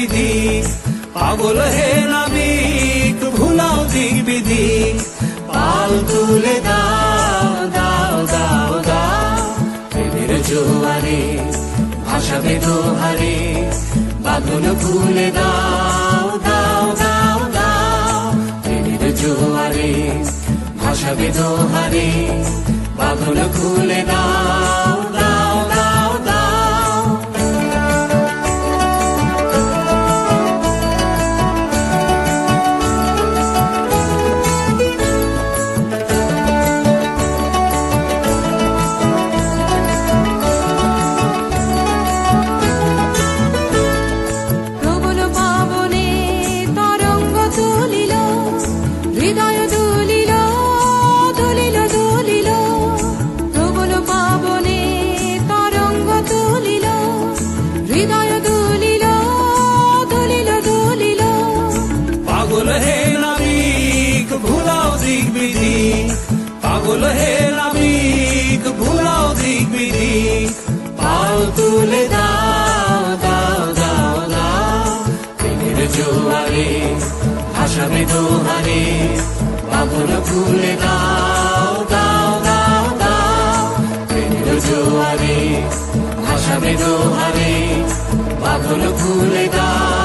বিধি পাগল হে নাবিক ভুলাও দিক বিধি পাল তুলে দাও দাও দাও দাও। জোয়ারে, ভাসাবে দোহারে। বাঁধন খুলে দাও দাও দাও দাও। প্রেমের জোয়ারে দোহারে। বাঁধন খুলে দাও দাও। পাও তুলে দাও দাও দাও দাও। প্রেমের জোয়ারে, ভাসাবে দোহারে পাগল খুলে দাও দাও দাও দাও। প্রেমের জোয়ারে, ভাসাবে দোহারে পাগল খুলে দাও।